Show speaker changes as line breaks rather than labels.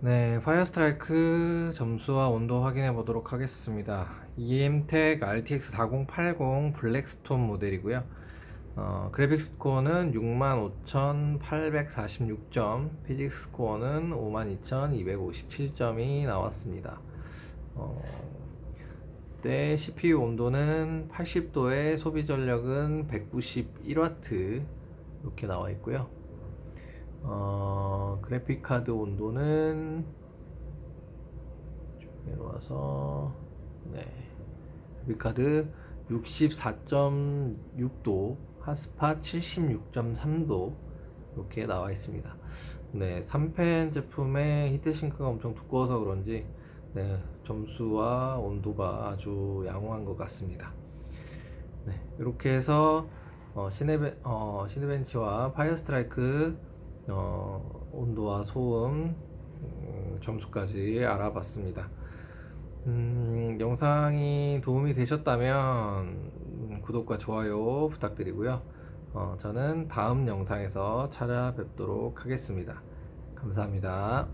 네, 파이어 스트라이크 점수와 온도 확인해 보도록 하겠습니다. EM텍 RTX 4080 블랙스톤 모델이고요. 어, 그래픽 스코어는 65,846점, 피직스 스코어는 52,257점이 나왔습니다. 어, 때 CPU 온도는 80도에 소비 전력은 191W 이렇게 나와 있고요. 어, 그래픽 카드 온도는 좀 내려와서 네 그래픽 카드 64.6도 핫스팟 76.3도 이렇게 나와 있습니다. 네 3펜 제품의 히트싱크가 엄청 두꺼워서 그런지 네 점수와 온도가 아주 양호한 것 같습니다. 네 이렇게 해서 어, 시네벤, 어, 시네벤치와 파이어 스트라이크 어, 온도와 소음 음, 점수까지 알아봤습니다. 음, 영상이 도움이 되셨다면 음, 구독과 좋아요 부탁드리고요. 어, 저는 다음 영상에서 찾아뵙도록 하겠습니다. 감사합니다.